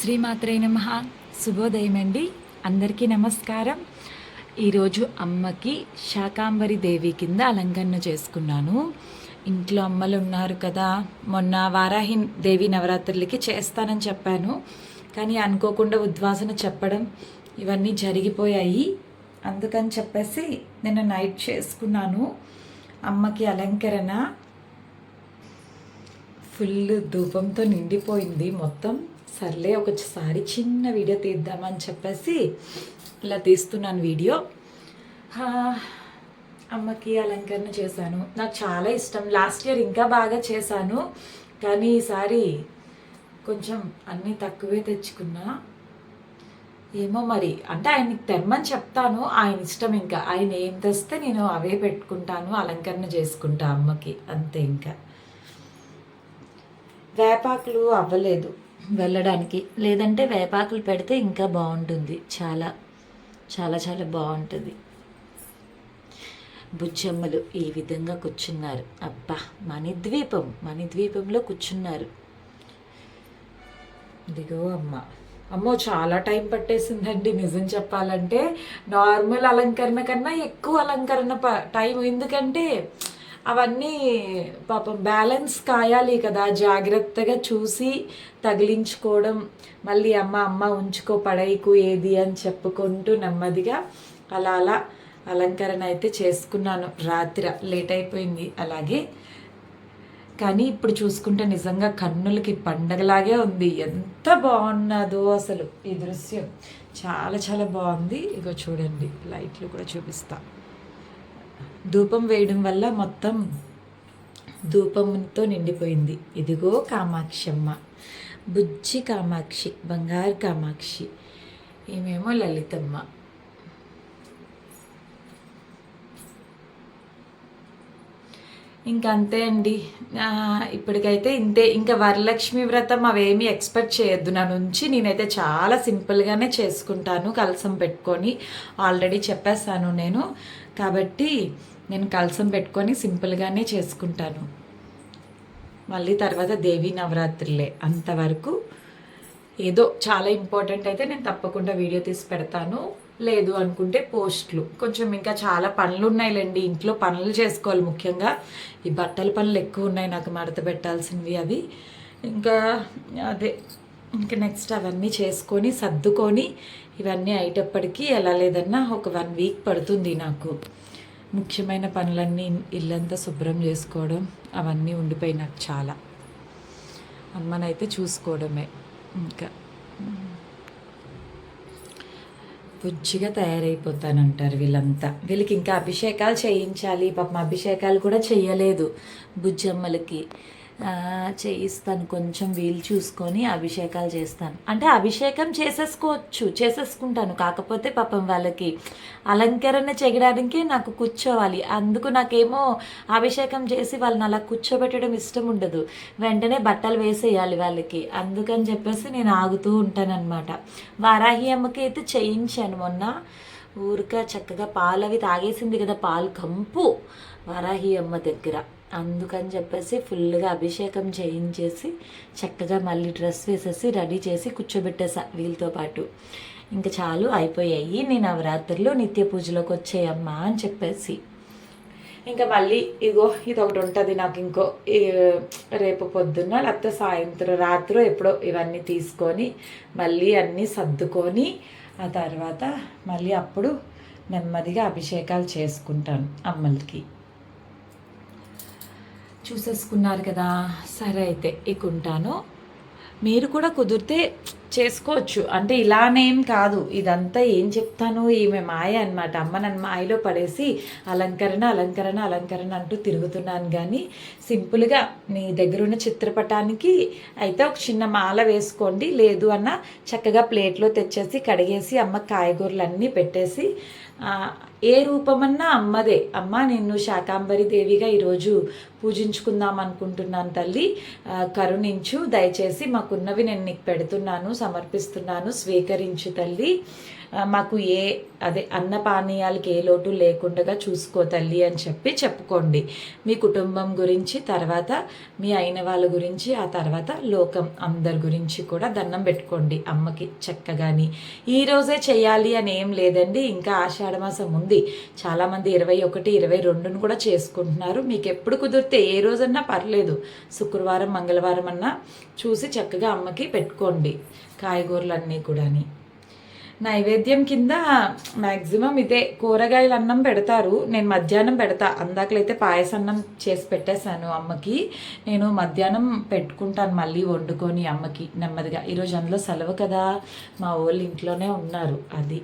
శ్రీమాత్రే నమ. శుభోదయం అండి అందరికీ నమస్కారం. ఈరోజు అమ్మకి శాకాంబరి దేవి కింద అలంకరణ చేసుకున్నాను. ఇంట్లో అమ్మలు ఉన్నారు కదా. మొన్న వారాహి దేవి నవరాత్రులకి చేస్తానని చెప్పాను. కానీ అనుకోకుండా ఉద్వాసన చెప్పడం ఇవన్నీ జరిగిపోయాయి. అందుకని చెప్పేసి నేను నైట్ చేసుకున్నాను. అమ్మకి అలంకరణ ఫుల్ ధూపంతో నిండిపోయింది మొత్తం. సర్లే ఒకసారి చిన్న వీడియో తీద్దామని చెప్పేసి ఇలా తీస్తున్నాను వీడియో. అమ్మకి అలంకరణ చేశాను. నాకు చాలా ఇష్టం. లాస్ట్ ఇయర్ ఇంకా బాగా చేశాను. కానీ ఈసారి కొంచెం అన్నీ తక్కువే తెచ్చుకున్నా. ఏమో మరి. అంటే ఆయనకి తెమ్మని చెప్తాను. ఆయన ఇష్టం ఇంకా. ఆయన ఏం తెస్తే నేను అవే పెట్టుకుంటాను. అలంకరణ చేసుకుంటా అమ్మకి. అంతే ఇంకా. వేపాకులు అవ్వలేదు. వెళ్ళడానికి. లేదంటే వేపాకులు పెడితే ఇంకా బాగుంటుంది. చాలా చాలా చాలా బాగుంటుంది. బుజ్జమ్మలు ఈ విధంగా కూర్చున్నారు. అబ్బా మణిద్వీపం మణిద్వీపంలో కూర్చున్నారు. ఇదిగో అమ్మ. అమ్మో చాలా టైం పట్టేసిందండి నిజం చెప్పాలంటే. నార్మల్ అలంకరణ కన్నా ఎక్కువ అలంకరణ ప- టైం ఎందుకంటే అవన్నీ పాపం బ్యాలెన్స్ కాయాలి కదా జాగ్రత్తగా చూసి తగిలించుకోవడం మళ్ళీ అమ్మ అమ్మ ఉంచుకో పడైకు ఏది అని చెప్పుకుంటూ నెమ్మదిగా అలా అలా అలంకరణ అయితే చేసుకున్నాను. రాత్రి లేట్ అయిపోయింది అలాగే. కానీ ఇప్పుడు చూసుకుంటే నిజంగా కన్నులకి పండగలాగే ఉంది. ఎంత బాగున్నదో అసలు ఈ దృశ్యం. చాలా చాలా బాగుంది. ఇగో చూడండి లైట్లు కూడా చూపిస్తాను ధూపం వేయడం వల్ల మొత్తం ధూపంతో నిండిపోయింది. ఇదిగో కామాక్షమ్మ. బుజ్జి కామాక్షి బంగారు కామాక్షి. ఈమెమో లలితమ్మ. ఇంకా అంతే అండి ఇప్పటికైతే ఇంతే. ఇంకా వరలక్ష్మి వ్రతం అవేమీ ఎక్స్పెక్ట్ చేయొద్దు. నా నుంచి నేనైతే చాలా సింపుల్గానే చేసుకుంటాను కలసం పెట్టుకొని. ఆల్రెడీ చెప్పేస్తాను నేను. కాబట్టి నేను కలసం పెట్టుకొని సింపుల్గానే చేసుకుంటాను. మళ్ళీ తర్వాత దేవీ నవరాత్రులే. అంతవరకు ఏదో చాలా ఇంపార్టెంట్ అయితే నేను తప్పకుండా వీడియో తీసి పెడతాను. లేదు అనుకుంటే పోస్ట్లు. కొంచెం ఇంకా చాలా పనులు ఉన్నాయిలేండి ఇంట్లో పనులు చేసుకోవాలి ముఖ్యంగా. ఈ బట్టల పనులు ఎక్కువ ఉన్నాయి నాకు మడత పెట్టాల్సినవి అవి. ఇంకా అదే ఇంకా నెక్స్ట్ అవన్నీ చేసుకొని సర్దుకొని ఇవన్నీ అయ్యేటప్పటికీ ఎలా లేదన్నా ఒక వన్ వీక్ పడుతుంది నాకు. ముఖ్యమైన పనులన్నీ ఇల్లంతా శుభ్రం చేసుకోవడం అవన్నీ ఉండిపోయి నాకు చాలా. అమ్మనైతే చూసుకోవడమే. ఇంకా బుజ్జిగా తయారైపోతానంటారు వీళ్ళంతా. వీళ్ళకి ఇంకా అభిషేకాలు చేయించాలి. పాపం అభిషేకాలు కూడా చెయ్యలేదు బుజ్జమ్మలకి. చేయిస్తాను. కొంచెం వీలు చూసుకొని అభిషేకాలు చేస్తాను. అంటే అభిషేకం చేసేసుకోవచ్చు చేసేసుకుంటాను. కాకపోతే పాపం వాళ్ళకి అలంకరణ చేయడానికి నాకు కూర్చోవాలి. అందుకు నాకేమో అభిషేకం చేసి వాళ్ళని అలా కూర్చోబెట్టడం ఇష్టం ఉండదు. వెంటనే బట్టలు వేసేయాలి వాళ్ళకి. అందుకని చెప్పేసి నేను ఆగుతూ ఉంటానన్నమాట. వారాహి అమ్మకి అయితే చేయించాను మొన్న. ఊరిక చక్కగా పాలు అవి తాగేసింది కదా పాలు కంపు. వారాహి అమ్మ దగ్గర. అందుకని చెప్పేసి ఫుల్గా అభిషేకం చేయించేసి చక్కగా మళ్ళీ డ్రెస్ వేసేసి రెడీ చేసి కూర్చోబెట్టేసా వీళ్ళతో పాటు. ఇంకా చాలు అయిపోయాయి. నేను నవరాత్రులు నిత్య పూజలోకి వచ్చేయమ్మా అని చెప్పేసి. ఇంకా మళ్ళీ ఇగో ఇది ఒకటి ఉంటుంది నాకు ఇంకో రేపు పొద్దున్న లేకపోతే సాయంత్రం రాత్రి ఎప్పుడో ఇవన్నీ తీసుకొని మళ్ళీ అన్నీ సర్దుకొని ఆ తర్వాత మళ్ళీ అప్పుడు నెమ్మదిగా అభిషేకాలు చేసుకుంటాను అమ్మలకి. చూసేసుకున్నారు కదా సరే అయితే ఇక ఉంటాను మీరు కూడా కుదిరితే చేసుకోవచ్చు. అంటే ఇలానేం కాదు. ఇదంతా ఏం చెప్తాను? ఈమె మాయ అనమాట అమ్మ నన్ను మాయలో పడేసి అలంకరణ అలంకరణ అలంకరణ అంటూ తిరుగుతున్నాను కానీ సింపుల్గా మీ దగ్గర ఉన్న చిత్రపటానికి అయితే ఒక చిన్న మాల వేసుకోండి. లేదు అన్న చక్కగా ప్లేట్లో తెచ్చేసి కడిగేసి అమ్మ కాయగూరలు అన్నీ పెట్టేసి ఏ రూపమన్నా అమ్మదే. అమ్మ నిన్ను శాకాంబరి దేవిగా ఈరోజు పూజించుకుందాం అనుకుంటున్నాను తల్లి. కరుణించు దయచేసి మాకున్నవి నేను నీకు పెడుతున్నాను సమర్పిస్తున్నాను స్వీకరించు తల్లి. మాకు ఏ అదే అన్న పానీయాలకి ఏ లోటు లేకుండా చూసుకో తల్లి అని చెప్పి చెప్పుకోండి. మీ కుటుంబం గురించి తర్వాత మీ అయిన వాళ్ళ గురించి ఆ తర్వాత లోకం అందరి గురించి కూడా దండం పెట్టుకోండి. అమ్మకి చక్కగాని. ఈ రోజే చేయాలి అని ఏం లేదండి. ఇంకా ఆషాఢమాసం ఉంది. చాలామంది ఇరవై ఒకటి ఇరవై రెండును కూడా చేసుకుంటున్నారు. మీకు ఎప్పుడు కుదిరితే ఏ రోజన్నా పర్లేదు. శుక్రవారం మంగళవారం అన్నా చూసి చక్కగా అమ్మకి పెట్టుకోండి. కాయగూరలన్నీ కూడాని. నైవేద్యం కింద మ్యాక్సిమం ఇదే కూరగాయల అన్నం పెడతారు. నేను మధ్యాహ్నం పెడతా. అందాకలైతే పాయసన్నం చేసి పెట్టేశాను అమ్మకి. నేను మధ్యాహ్నం పెట్టుకుంటాను మళ్ళీ వండుకొని అమ్మకి నెమ్మదిగా. ఈరోజు అందులో సెలవు కదా. మా వాళ్ళు ఇంట్లోనే ఉన్నారు. అది.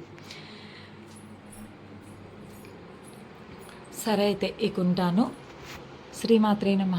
సరే అయితే ఇక ఉంటాను శ్రీమాత్రే నమ.